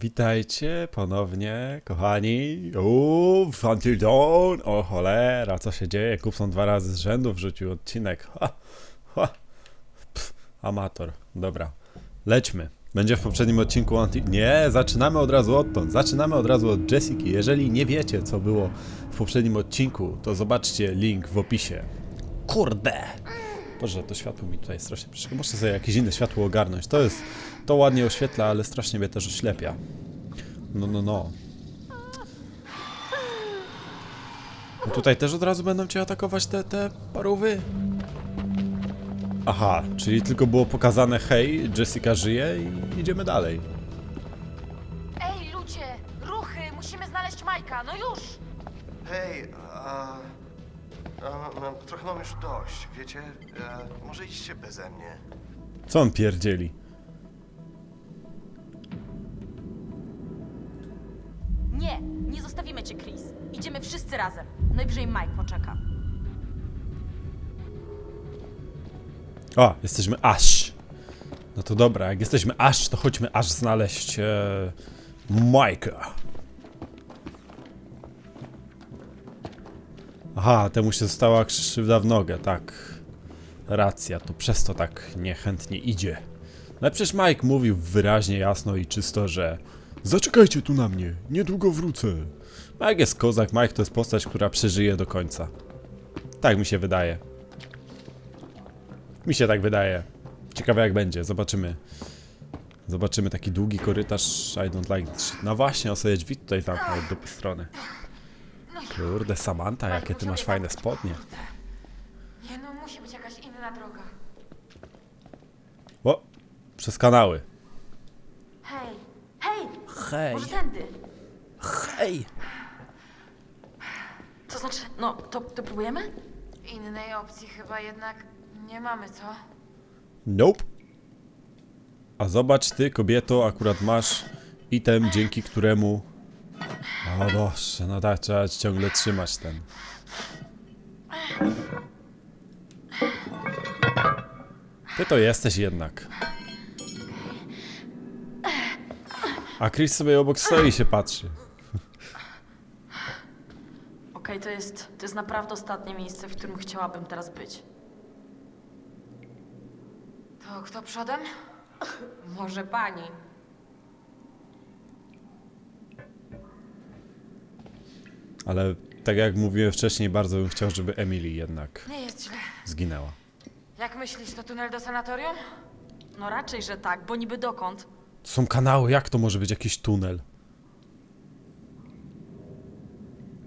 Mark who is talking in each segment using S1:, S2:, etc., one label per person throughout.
S1: Witajcie ponownie, kochani. Uuu, Until Dawn. O cholera, co się dzieje? Kupson dwa razy z rzędu wrzucił odcinek. Ha, ha. Pff, amator. Dobra, lećmy. Będzie w poprzednim odcinku Until... Nie, zaczynamy od razu odtąd. Zaczynamy od razu od Jessiki. Jeżeli nie wiecie, co było w poprzednim odcinku, to zobaczcie link w opisie. Kurde! Boże, to światło mi tutaj strasznie przeszkadza. Muszę sobie jakieś inne światło ogarnąć. To jest... To ładnie oświetla, ale strasznie mnie też oślepia. No, no, no. No Tutaj też od razu będą cię atakować te, te parówy? Aha, czyli tylko było pokazane hej, Jessica żyje i idziemy dalej.
S2: Ej, ludzie! Ruchy! Musimy znaleźć Majka, no już!
S3: Hej, a, a, mam, trochę mam już dość, wiecie? E, może idźcie beze mnie.
S1: Co on pierdzieli?
S2: Nie, nie zostawimy cię, Chris. Idziemy wszyscy razem. Najwyżej Mike poczeka.
S1: O, jesteśmy aż. No to dobra, jak jesteśmy aż, to chodźmy aż znaleźć e, Majka. Aha, temu się została krzywda w nogę, tak. Racja, to przez to tak niechętnie idzie. No przecież Mike mówił wyraźnie, jasno i czysto, że Zaczekajcie tu na mnie, niedługo wrócę. Mike jest kozak, Mike to jest postać, która przeżyje do końca. Tak mi się wydaje. Mi się tak wydaje. Ciekawe jak będzie, zobaczymy. Zobaczymy taki długi korytarz. I don't like. No właśnie, sobie drzwi tutaj zamknął dupy strony. Kurde, Samantha, jakie ty masz fajne spodnie.
S2: Nie no, musi być jakaś inna droga.
S1: O, przez kanały.
S2: Hej, hej!
S1: Hej,
S2: Może tędy?
S1: hej.
S2: To znaczy, no, to, to próbujemy?
S4: Innej opcji chyba jednak nie mamy, co?
S1: Nope. A zobacz ty, kobieto, akurat masz item, dzięki któremu... O Boże, no tak, trzeba ciągle trzymać ten. Ty to jesteś jednak. A Chris sobie obok stoi i się patrzy.
S2: Okej, to jest, to jest naprawdę ostatnie miejsce, w którym chciałabym teraz być.
S4: To kto przodem?
S2: Może pani.
S1: Ale tak jak mówiłem wcześniej, bardzo bym chciał, żeby Emily jednak
S4: Nie jest źle.
S1: zginęła.
S4: Jak myślisz, to tunel do sanatorium?
S2: No raczej, że tak, bo niby dokąd?
S1: Są kanały, jak to może być jakiś tunel?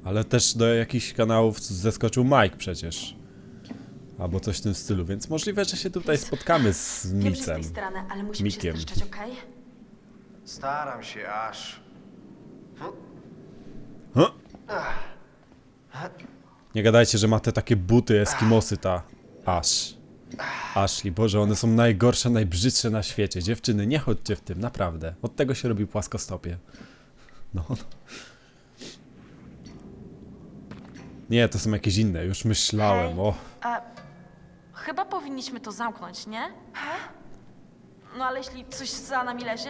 S1: Ale też do jakichś kanałów zeskoczył Mike przecież. Albo coś w tym stylu, więc możliwe, że się tutaj spotkamy z
S2: Wiem, że
S1: Micem.
S2: jesteś starany, ale musimy
S1: Mikiem.
S2: się streszczać, okej?
S3: Staram się aż.
S1: Huh? Nie gadajcie, że ma te takie buty Eskimosy ta Ash. Ashley, Boże, one są najgorsze, najbrzydsze na świecie. Dziewczyny, nie chodźcie w tym, naprawdę. Od tego się robi płaskostopie. No. Nie, to są jakieś inne, już myślałem, o.
S2: A, chyba powinniśmy to zamknąć, nie? No ale jeśli coś za nami lezie?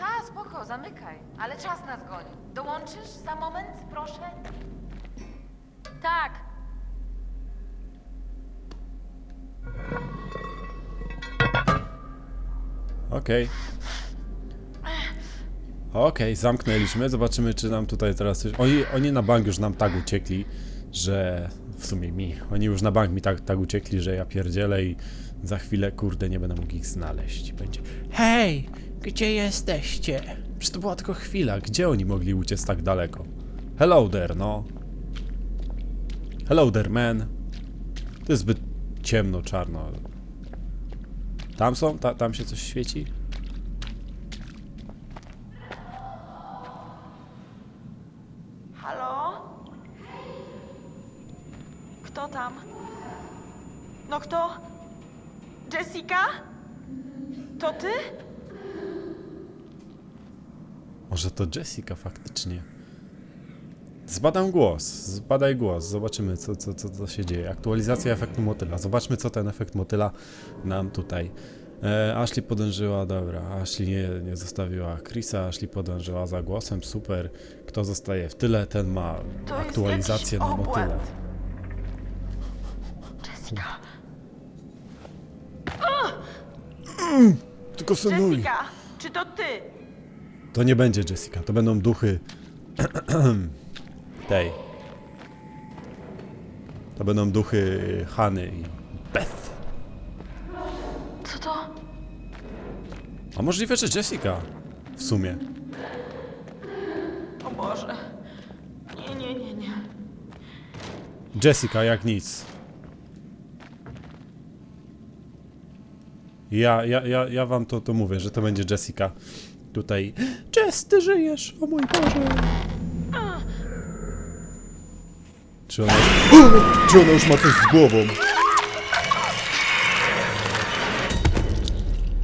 S4: Ta, spoko, zamykaj. Ale czas nas goni. Dołączysz za moment, proszę?
S2: Tak.
S1: Okej. Okej, zamknęliśmy. Zobaczymy, czy nam tutaj teraz coś... Oni, oni na bank już nam tak uciekli, że... W sumie mi. Oni już na bank mi tak, tak uciekli, że ja pierdzielę i za chwilę, kurde, nie będę mógł ich znaleźć. Będzie... Hej! Gdzie jesteście? Przecież to była tylko chwila. Gdzie oni mogli uciec tak daleko? Hello there, no. Hello there, man. To jest zbyt ciemno, czarno. Tam są? Ta, tam się coś świeci?
S2: Halo? Kto tam? No kto? Jessica? To ty?
S1: Może to Jessica faktycznie. Zbadam głos, zbadaj głos, zobaczymy co, co, co, co się dzieje. Aktualizacja efektu motyla. Zobaczmy co ten efekt motyla nam tutaj E, Ashley podążyła, dobra, Ashley nie, nie zostawiła Chrisa, Ashley podążyła za głosem, super. Kto zostaje w tyle, ten ma
S2: To jest
S1: aktualizację
S2: jakiś
S1: na motyle.
S2: obłęd. Jessica.
S1: Tylko synuj.
S2: Jessica, czy to ty?
S1: To nie będzie Jessica, to będą duchy tej. To będą duchy Hany i Beth.
S2: Co to?
S1: A możliwe, że Jessica w sumie.
S2: O Boże. Nie, nie, nie, nie.
S1: Jessica jak nic. Ja, ja, ja, ja wam to, to mówię, że to będzie Jessica. Tutaj. Jess, ty żyjesz! O mój Boże! Czy ona... Czy ona już ma coś z głową?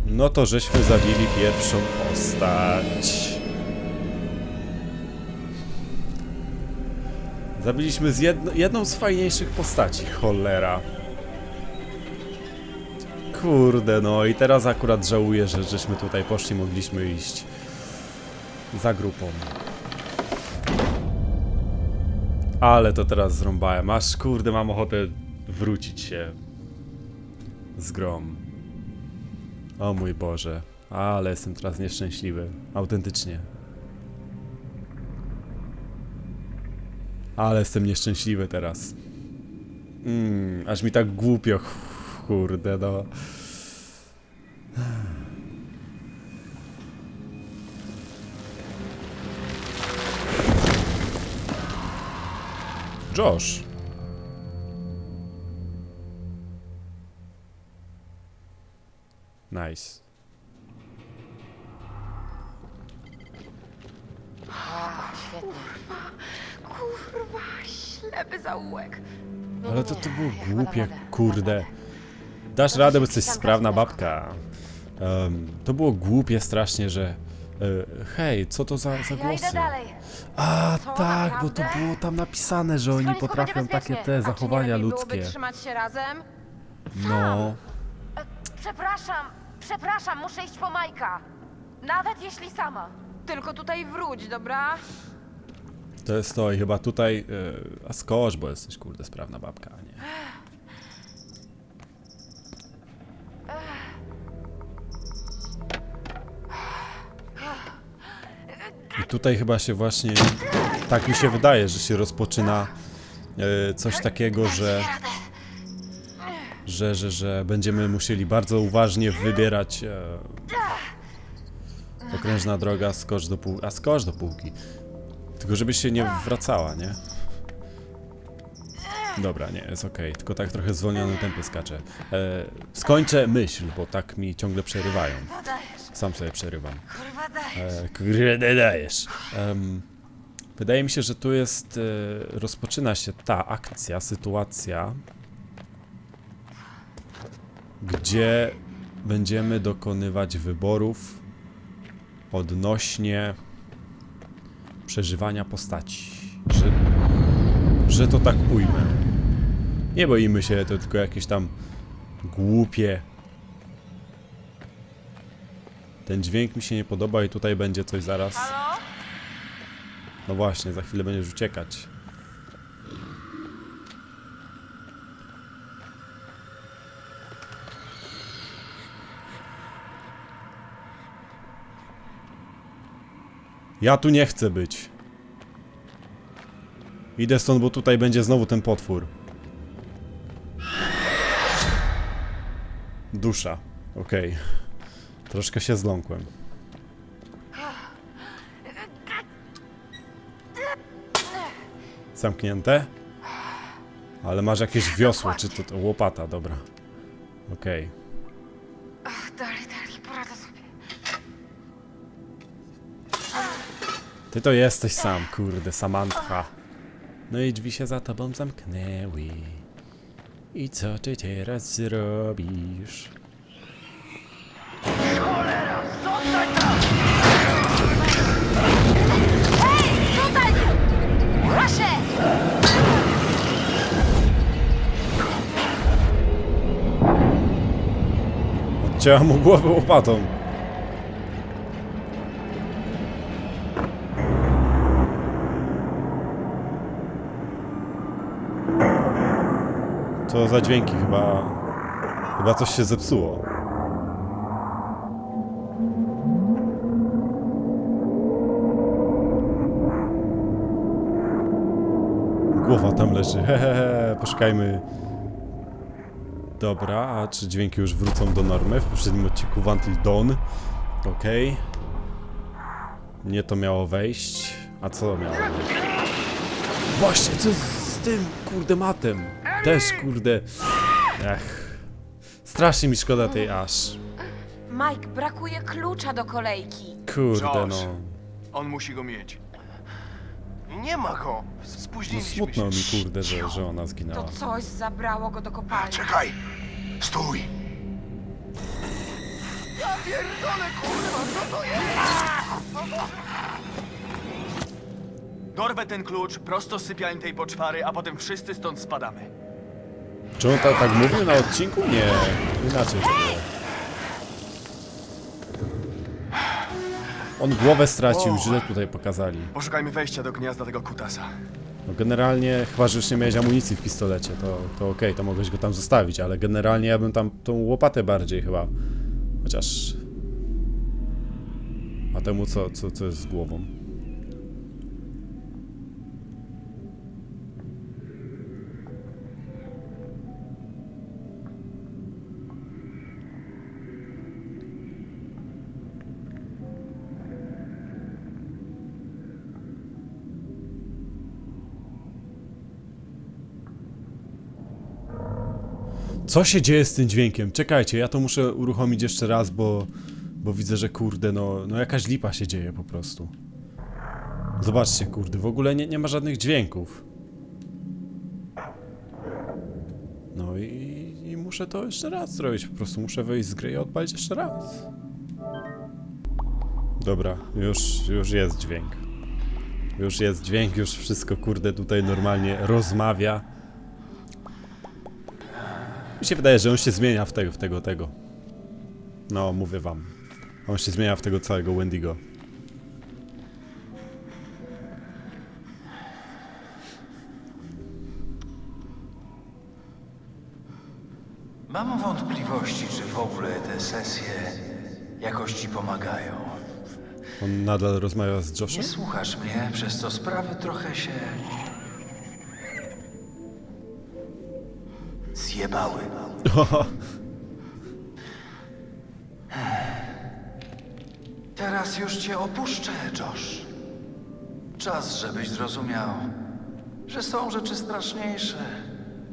S1: No to żeśmy zabili pierwszą postać. Zabiliśmy z jedno, jedną z fajniejszych postaci, cholera. Kurde, no i teraz akurat żałuję, że żeśmy tutaj poszli, mogliśmy iść za grupą. Ale to teraz zrąbałem, aż kurde mam ochotę wrócić się z grom. O mój Boże, ale jestem teraz nieszczęśliwy, autentycznie. Ale jestem nieszczęśliwy teraz. Mm, aż mi tak głupio, kurde, no. Josh. Nice.
S4: Świetnie.
S2: Kurwa, ślepy zaułek.
S1: Ale to,
S4: nie.
S1: to było
S4: Chyba dam
S1: głupie,
S4: radę,
S1: kurde.
S4: radę.
S1: Dasz radę, bo jesteś sprawna babka. Em, to było głupie strasznie, że... E, hej, co to za, za
S4: Ja idę
S1: głosy?
S4: dalej.
S1: A, tak, bo to było tam napisane, że oni potrafią takie te
S4: A czy nie
S1: zachowania
S5: lepiej
S1: ludzkie.
S5: byłoby trzymać się razem?
S1: No,
S4: E, Przepraszam, przepraszam, muszę iść po Majka. Nawet jeśli sama.
S5: Tylko tutaj wróć, dobra?
S1: to jest to i chyba tutaj... E, a skocz, bo jesteś, kurde, sprawna babka, a nie? I tutaj chyba się właśnie... Tak mi się wydaje, że się rozpoczyna e, coś takiego, że... Że, że, że będziemy musieli bardzo uważnie wybierać e, okrężna droga, skocz do półki, a skocz do półki. Tylko żebyś się nie wracała, nie? Dobra, nie, jest okej, tylko tak trochę w zwolnionym tempie skaczę. E, skończę myśl, bo tak mi ciągle przerywają. Sam sobie przerywam.
S4: kurwa dajesz.
S1: E, kurde, dajesz. Em, wydaje mi się, że tu jest, e, rozpoczyna się ta akcja, sytuacja, gdzie będziemy dokonywać wyborów odnośnie przeżywania postaci. Że, że to tak ujmę. Nie boimy się, to tylko jakieś tam głupie ten dźwięk mi się nie podoba i tutaj będzie coś zaraz. No właśnie, za chwilę będziesz uciekać. Ja tu nie chcę być. Idę stąd, bo tutaj będzie znowu ten potwór. Dusza. Okej. Troszkę się zląkłem. Zamknięte? Ale masz jakieś wiosło, czy to, to łopata, dobra. Okej.
S4: Dalej, dalej, poradzę sobie.
S1: Ty to jesteś sam, kurde, Samantha. No i drzwi się za tobą zamknęły. I co ty teraz zrobisz? Przecięła mu głowę łopatą. Co za dźwięki chyba... Chyba coś się zepsuło. Głowa tam leży. Hehehe, poszukajmy. Dobra, a czy dźwięki już wrócą do normy? W poprzednim odcinku w Until Dawn. Okej. Nie to miało wejść. A co to miało? Właśnie, co z tym kurde matem? Też kurde. Ech. Strasznie mi szkoda tej aż.
S5: Mike, brakuje klucza do kolejki.
S1: Kurde
S6: Josh.
S1: no.
S6: On musi go mieć.
S3: Nie ma go!
S1: no
S3: Spóźniliśmy
S1: smutno
S3: się.
S1: mi kurde, że, że ona
S5: To
S1: zginęła.
S5: coś zabrało go do kopalni.
S3: Czekaj! Stój!
S6: Dorwę ten klucz prosto z sypialni tej poczwary, a potem wszyscy stąd spadamy.
S1: Czy on ta, tak mówił na odcinku? Nie, inaczej to było. On głowę stracił, źle tutaj pokazali.
S6: Poszukajmy wejścia do gniazda tego kutasa.
S1: No generalnie, chyba że już nie miałeś amunicji w pistolecie, to, to okej, to mogłeś go tam zostawić, ale generalnie ja bym tam tą łopatę bardziej chyba. Chociaż... A temu co, co, co jest z głową? Co się dzieje z tym dźwiękiem? Czekajcie, ja to muszę uruchomić jeszcze raz, bo, bo widzę, że kurde, no, no jakaś lipa się dzieje po prostu. Zobaczcie, kurde, w ogóle nie, nie ma żadnych dźwięków. No i, i muszę to jeszcze raz zrobić, po prostu muszę wejść z gry i odpalić jeszcze raz. Dobra, już, już jest dźwięk. Już jest dźwięk, już wszystko, kurde, tutaj normalnie rozmawia. Mi się wydaje, że on się zmienia w tego, w tego, tego. No, mówię wam. On się zmienia w tego całego Wendigo.
S7: Mam wątpliwości, czy w ogóle te sesje jakoś ci pomagają.
S1: On nadal rozmawia z
S7: Nie
S1: Joshem?
S7: słuchasz mnie, przez co sprawy trochę się. Zjebały. Teraz już cię opuszczę, Josh. Czas, żebyś zrozumiał, że są rzeczy straszniejsze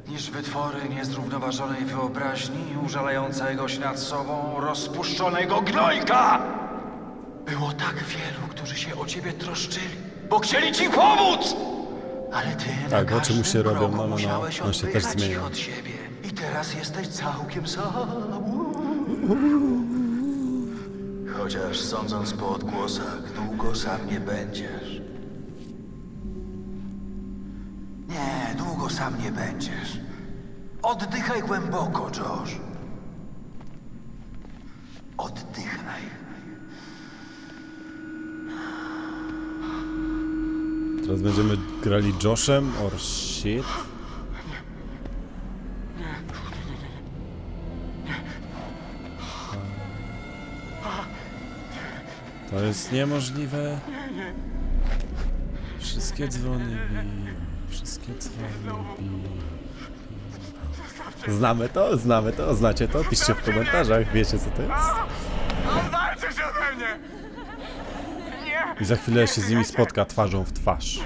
S7: niż wytwory niezrównoważonej wyobraźni i użalającego się nad sobą rozpuszczonego gnojka! Było tak wielu, którzy się o ciebie troszczyli, bo chcieli ci pomóc! Ale ty
S1: Tak,
S7: na
S1: oczy mu się robią, no, no, no.
S7: musiałeś
S1: On się też zmienia.
S7: ich od siebie. Teraz jesteś całkiem sam. Chociaż sądząc po odgłosach, długo sam nie będziesz. Nie, długo sam nie będziesz. Oddychaj głęboko, Josh. Oddychaj.
S1: Teraz będziemy grali Joshem or shit. To jest niemożliwe. Wszystkie dzwony biją, wszystkie dzwony biją. Znamy to, znamy to, znacie to? Piszcie w komentarzach, wiecie co to jest.
S6: Walczysz ode mnie! Nie!
S1: I za chwilę się z nimi spotka twarzą w twarz.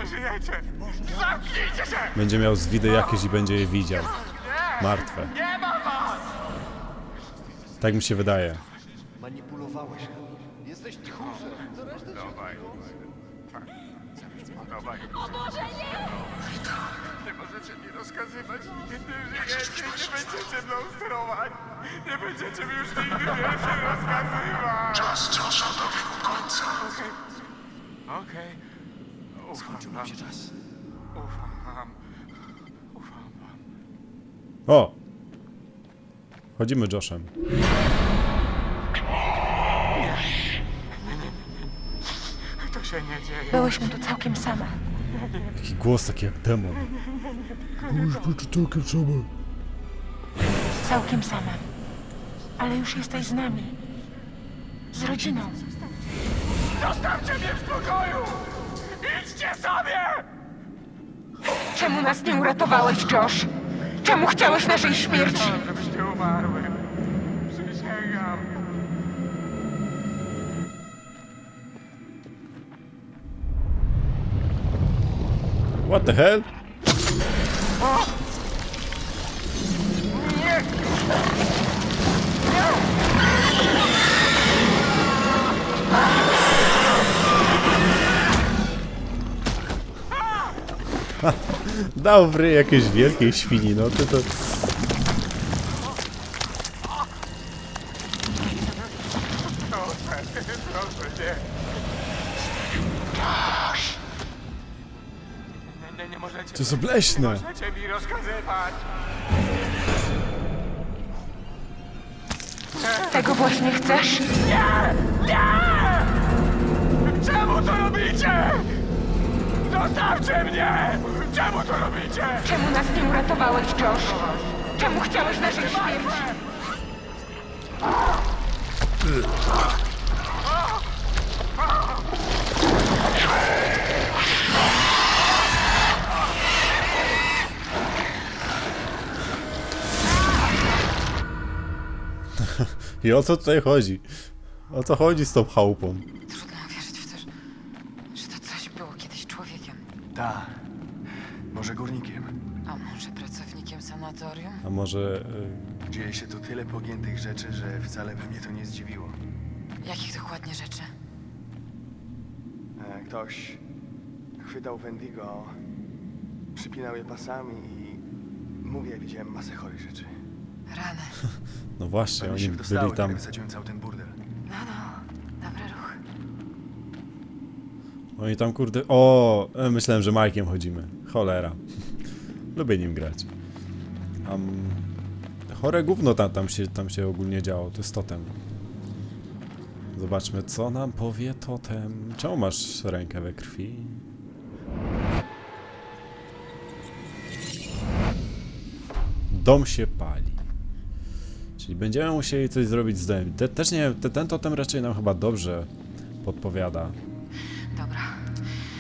S6: Zamknijcie się!
S1: Będzie miał zwidy jakieś i będzie je widział. Martwe.
S6: Nie ma was!
S1: Tak mi się wydaje.
S3: Manipulowałeś. Jesteś tchórzem.
S6: Dawaj. Dawaj. O Boże, nie! Nie możecie mi rozkazywać. Nie żyjecie, nie będziecie mną sterować. Nie będziecie mi już nigdy więcej rozkazywać.
S3: Czas Josha dobiegł końca.
S6: Okej. Ufam wam. czas. Ufam wam. Ufam wam.
S1: O! Chodzimy Joshem.
S6: Się nie dzieje?
S4: Byłyśmy tu całkiem same.
S1: Jaki głos taki jak demon.
S4: Całkiem same. Ale już jesteś z nami. Z rodziną.
S6: Zostawcie mnie w spokoju! Idźcie sobie!
S4: Czemu nas nie uratowałeś, Josh? Czemu chciałeś naszej śmierci?
S6: Żebyście umarły.
S1: What the hell? Dał w ryj jakiejś wielkiej świni, no ty to...
S6: Proszę, proszę, nie. Nie, nie, nie możecie.
S1: To jest obleśne!
S6: Możecie mi rozkazywać.
S4: Tego właśnie chcesz?
S6: Czemu to robicie? Zostawcie mnie! Czemu to robicie?
S4: Czemu nas nie uratowałeś, Josh? Czemu chciałeś naszej śmierci?
S1: I o co tutaj chodzi? O co chodzi z tą chałupą?
S5: Trudno uwierzyć w to, że, że to coś było kiedyś człowiekiem.
S7: Ta. Może górnikiem.
S5: A może pracownikiem sanatorium?
S1: A może... y,
S7: Dzieje się tu tyle pogiętych rzeczy, że wcale by mnie to nie zdziwiło.
S5: Jakich dokładnie rzeczy?
S8: E, Ktoś chwytał Wendigo, przypinał je pasami i mówię, widziałem masę chorych rzeczy.
S5: Rany.
S1: No właśnie, oni
S7: się wydostały,
S1: byli tam...
S7: kiedy wysadziłem cały ten burdel.
S5: No, no. Dobry ruch.
S1: Oni tam kurde... O, e, myślałem, że Majkiem chodzimy. Cholera. Lubię nim grać. Um, chore gówno tam, tam, się, tam się ogólnie działo. To jest totem. Zobaczmy, co nam powie totem. Czemu masz rękę we krwi? Dom się pali. Czyli będziemy musieli coś zrobić z domem. Te, też nie te, ten totem raczej nam chyba dobrze podpowiada.
S5: Dobra.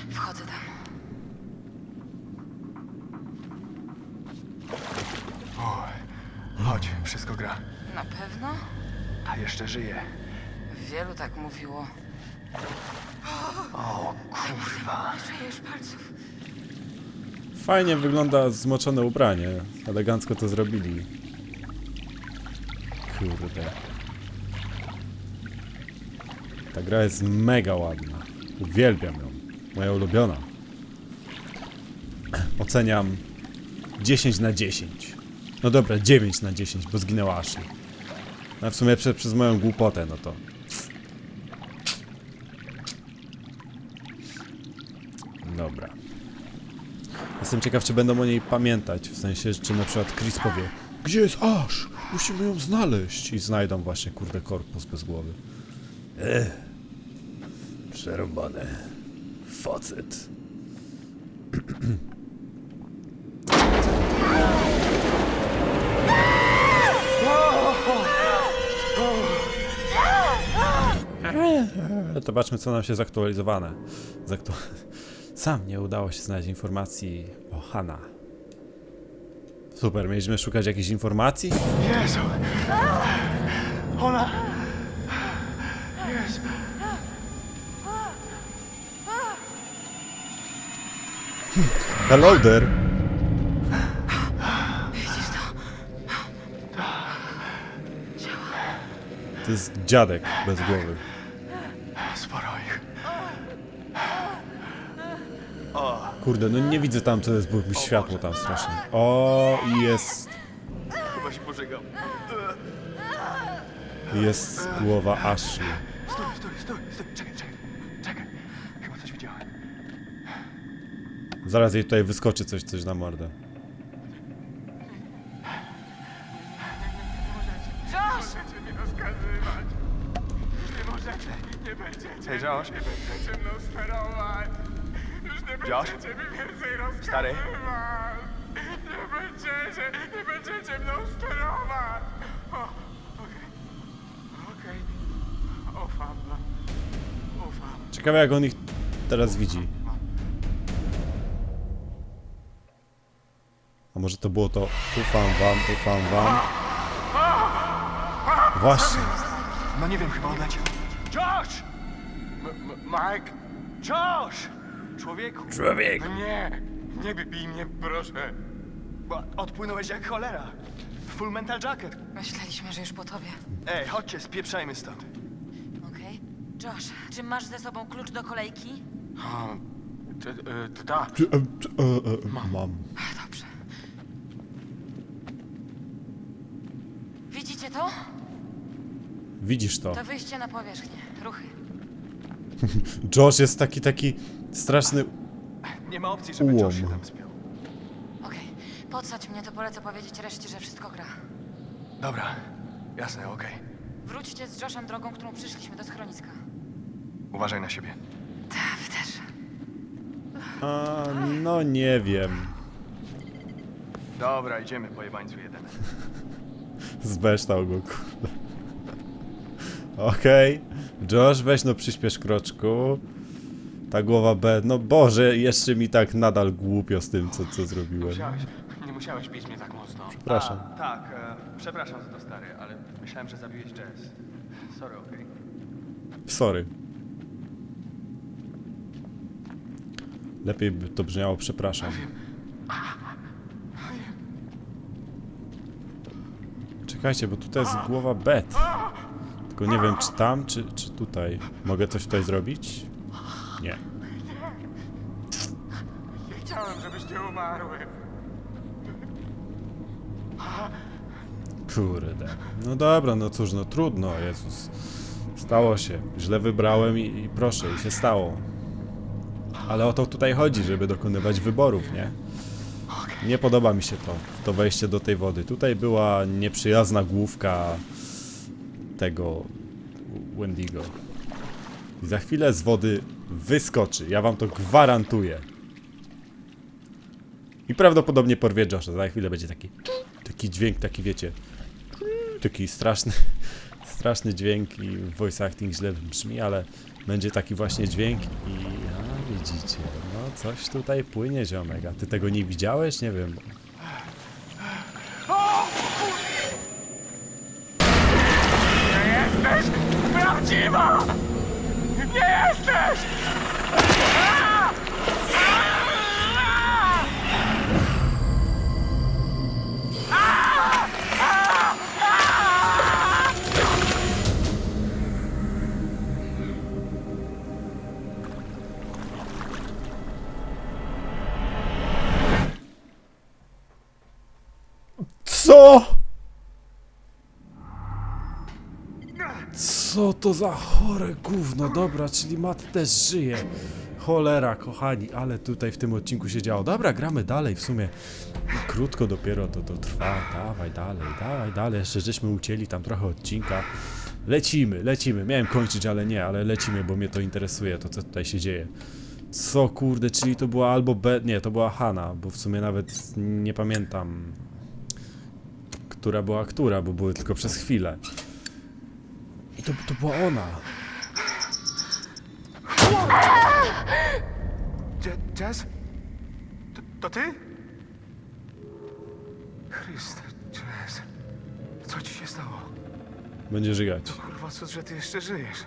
S5: Wchodzę tam.
S7: O, chodź, wszystko gra.
S5: Na pewno?
S7: A jeszcze żyje.
S5: Wielu tak mówiło.
S7: O, kurwa.
S5: Nie czuję już palców.
S1: Fajnie wygląda zmoczone ubranie. Elegancko to zrobili. Kurde. Ta gra jest mega ładna. Uwielbiam ją. Moja ulubiona. Oceniam 10 na 10. No dobra, 9 na 10, bo zginęła Ashley. A w sumie przez, przez moją głupotę, no to. Dobra. Jestem ciekaw, czy będą o niej pamiętać. W sensie, czy na przykład Chris powie Gdzie jest Ash? Musimy ją znaleźć. I znajdą właśnie, kurde, korpus bez głowy. Ech. Przerąbane. Facet. Zobaczmy, co nam się zaktualizowane. Zaktu... Sam nie udało się znaleźć informacji o Hanna. Super, mieliśmy szukać jakichś informacji?
S7: Jezu! Ona... Jezu!
S1: Hello there! To jest dziadek bez głowy.
S7: Sporo ich.
S1: Kurde, no nie widzę tam, co jest, bo światło tam strasznie. O, jest...
S8: Chyba się pożegam.
S1: Jest głowa Ashley.
S7: Stój, stój, stój, stój. Czekaj, czekaj. Czekaj. Chyba coś widziałem.
S1: Zaraz jej tutaj wyskoczy coś, coś na mordę.
S8: Stary?
S6: Nie będziecie, nie będziecie mną sterować. O, okej. Okej. Ufam wam. Ufam.
S1: Ciekawe jak on ich teraz widzi. A może to było to ufam wam, ufam wam. Właśnie.
S8: No nie wiem, chyba odleciał. Josh! M- M- Mike! Josh! Człowieku!
S1: Człowiek!
S6: Nie, nie bij mnie, proszę.
S8: Bo odpłynąłeś jak cholera. Full mental jacket.
S5: Myśleliśmy, że już po tobie.
S8: Ej, chodźcie, spieprzajmy stąd.
S5: Okej. Josh, czy masz ze sobą klucz do kolejki?
S6: O, to, e, tak.
S1: Czy- e, czy- e, e, Mam.
S5: Dobrze. Widzicie to?
S1: Widzisz to.
S5: To wyjście na powierzchnię. Ruchy.
S1: Josh jest taki, taki straszny.
S8: Nie ma opcji, żeby
S1: Ułom.
S8: Josh się tam spiął.
S5: Okej. Podsadź mnie, to polecę powiedzieć reszcie, że wszystko gra.
S8: Dobra, jasne, okej.
S5: Wróćcie z Joshem drogą, którą przyszliśmy do schroniska.
S8: Uważaj na siebie.
S5: Tak, wy też.
S1: A, no nie wiem.
S8: Dobra, idziemy po jebańcu jeden.
S1: Zbeształ go, kurde. Okej. Josh, weź no przyspiesz kroczku. Ta głowa B. No Boże, jeszcze mi tak nadal głupio z tym, co, co zrobiłem.
S6: Musiałeś, nie musiałeś bić mnie tak mocno.
S1: Przepraszam.
S8: A, tak, e, przepraszam za to, stary, ale myślałem, że zabiłeś Jess. Sorry, okej.
S1: Sorry. Lepiej by to brzmiało, przepraszam. Czekajcie, bo tutaj jest głowa Bet. Tylko nie wiem, czy tam, czy, czy tutaj. Mogę coś tutaj zrobić? Nie.
S6: Nie chciałem, żebyście umarły.
S1: Kurde. No dobra, no cóż, no trudno, Jezus. Stało się. Źle wybrałem i, i proszę, i się stało. Ale o to tutaj chodzi, żeby dokonywać wyborów, nie? Nie podoba mi się to, to wejście do tej wody. Tutaj była nieprzyjazna główka tego Wendigo. I za chwilę z wody wyskoczy. Ja wam to gwarantuję. I prawdopodobnie porwie Josha. Za chwilę będzie taki taki dźwięk, taki wiecie, taki straszny, straszny dźwięk i voice acting źle brzmi, ale będzie taki właśnie dźwięk i a widzicie, no coś tutaj płynie ziomek, a ty tego nie widziałeś? Nie wiem.
S6: Jesteś prawdziwa! Nie jesteś!
S1: Co? To za chore gówno? Dobra, czyli Matt też żyje. Cholera, kochani, ale tutaj w tym odcinku się działo. Dobra, gramy dalej, w sumie krótko dopiero to, to trwa. Dawaj dalej, dawaj dalej. Jeszcze żeśmy ucięli tam trochę odcinka. Lecimy, lecimy. Miałem kończyć, ale nie, ale lecimy, bo mnie to interesuje, to co tutaj się dzieje. Co kurde, czyli to była albo B... Nie, to była Hanna, bo w sumie nawet nie pamiętam która była która, bo były tylko przez chwilę. To, to była ona.
S8: Je- Jess? To, to ty? Chryste, Jess. Co ci się stało?
S1: Będzie żygać.
S8: Kurwa, cud, że ty jeszcze żyjesz.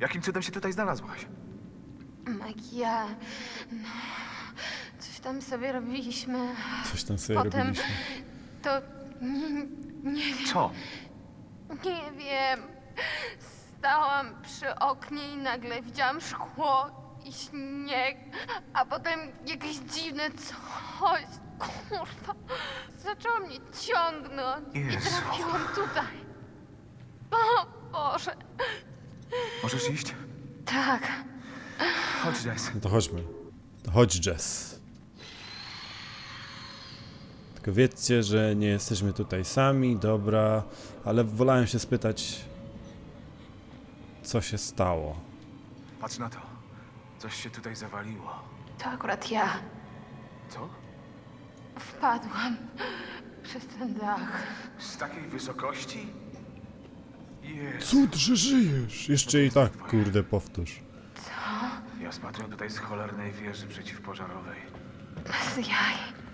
S8: Jakim cudem się tutaj znalazłaś?
S9: Mike, ja. No, coś tam sobie robiliśmy.
S1: Coś tam sobie
S9: Potem
S1: robiliśmy.
S9: to. Nie, nie wiem.
S8: Co?
S9: Nie wiem. Stałam przy oknie i nagle widziałam szkło i śnieg, a potem jakieś dziwne coś. Kurwa. Zaczęło mnie ciągnąć i
S8: Jezu.
S9: trafiłam tutaj. O Boże.
S8: Możesz iść?
S9: Tak.
S8: Chodź, Jess.
S1: No to chodźmy. To chodź, Jess. Tylko wiedzcie, że nie jesteśmy tutaj sami, dobra, ale wolałem się spytać, co się stało.
S6: Patrz na to. Coś się tutaj zawaliło.
S9: To akurat ja.
S6: Co?
S9: Wpadłam przez ten dach.
S6: Z takiej wysokości? Jezu.
S1: Cud, że żyjesz! Jeszcze i tak, kurde, powtórz.
S6: Ja spadłem tutaj z cholernej wieży przeciwpożarowej.
S9: Bez jaj.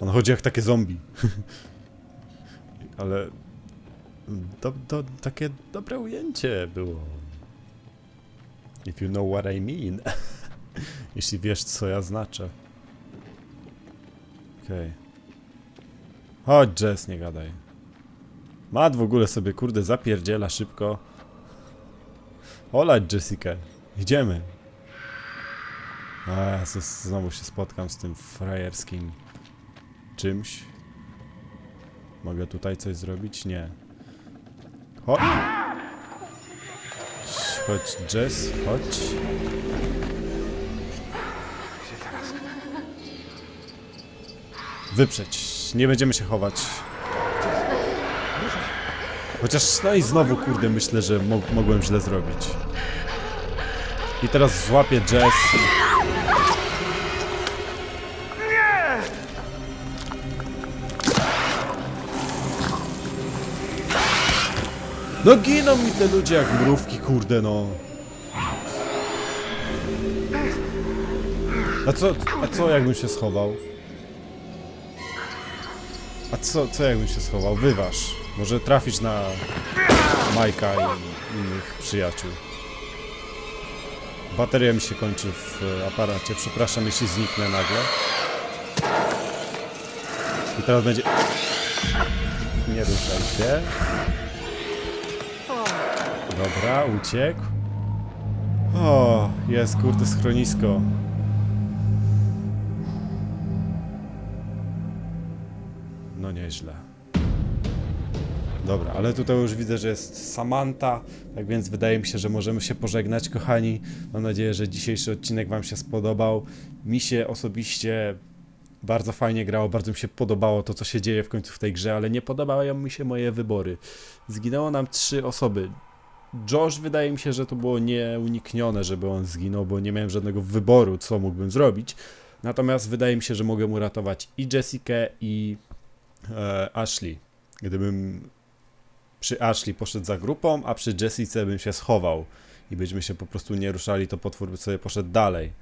S1: On chodzi jak takie zombie. Ale... Do, do, takie dobre ujęcie było. If you know what I mean. Jeśli wiesz, co ja znaczę. Okej. Chodź, Jess, nie gadaj. Mat w ogóle sobie, kurde, zapierdziela szybko. Olać Jessica. Idziemy. A, znowu się spotkam z tym frajerskim czymś. Mogę tutaj coś zrobić? Nie. Chodź. Chodź, Jess, chodź. Wyprzeć. Nie będziemy się chować. Chociaż, no i znowu, kurde, myślę, że mo mogłem źle zrobić. I teraz złapię Jess. No giną mi te ludzie jak mrówki, kurde no. A co, a co jakbym się schował? A co, co jakbym się schował? Wyważ. Może trafić na Majka i innych przyjaciół. Bateria mi się kończy w e, aparacie. Przepraszam, jeśli zniknę nagle. I teraz będzie... Nie ruszaj się. Dobra, uciekł. O, jest kurde schronisko. No nieźle. Dobra, ale tutaj już widzę, że jest Samantha, tak więc wydaje mi się, że możemy się pożegnać, kochani. Mam nadzieję, że dzisiejszy odcinek Wam się spodobał. Mi się osobiście bardzo fajnie grało, bardzo mi się podobało to, co się dzieje w końcu w tej grze, ale nie podobają mi się moje wybory. Zginęło nam trzy osoby. Josh wydaje mi się, że to było nieuniknione, żeby on zginął, bo nie miałem żadnego wyboru, co mógłbym zrobić. Natomiast wydaje mi się, że mogę uratować i Jessikę, i e, Ashley. Gdybym przy Ashley poszedł za grupą, a przy Jessice bym się schował i byśmy się po prostu nie ruszali, to potwór by sobie poszedł dalej.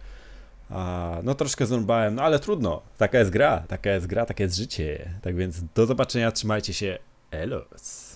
S1: A, no troszkę zrąbałem, no ale trudno. Taka jest gra, taka jest gra, takie jest życie. Tak więc do zobaczenia, trzymajcie się. Elos.